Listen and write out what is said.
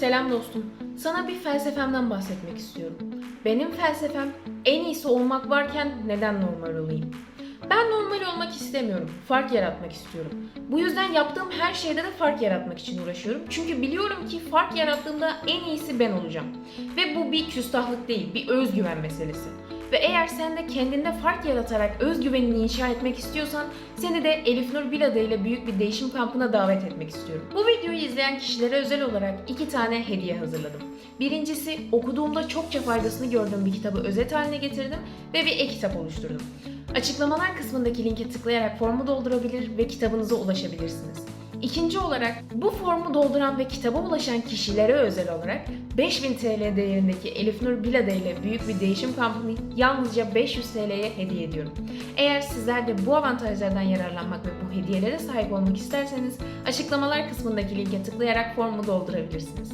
Selam dostum. Sana bir felsefemden bahsetmek istiyorum. Benim felsefem en iyisi olmak varken neden normal olayım? Ben normal olmak istemiyorum. Fark yaratmak istiyorum. Bu yüzden yaptığım her şeyde de fark yaratmak için uğraşıyorum. Çünkü biliyorum ki fark yarattığımda en iyisi ben olacağım. Ve bu bir küstahlık değil, bir özgüven meselesi. Ve eğer sen de kendinde fark yaratarak özgüvenini inşa etmek istiyorsan seni de Elif Nur Bilada ile büyük bir değişim kampına davet etmek istiyorum. Bu videoyu izleyen kişilere özel olarak iki tane hediye hazırladım. Birincisi okuduğumda çokça faydasını gördüğüm bir kitabı özet haline getirdim ve bir e-kitap oluşturdum. Açıklamalar kısmındaki linke tıklayarak formu doldurabilir ve kitabınıza ulaşabilirsiniz. İkinci olarak bu formu dolduran ve kitaba ulaşan kişilere özel olarak 5000 TL değerindeki Elif Nur Bilada ile büyük bir değişim kampını yalnızca 500 TL'ye hediye ediyorum. Eğer sizler de bu avantajlardan yararlanmak ve bu hediyelere sahip olmak isterseniz açıklamalar kısmındaki linke tıklayarak formu doldurabilirsiniz.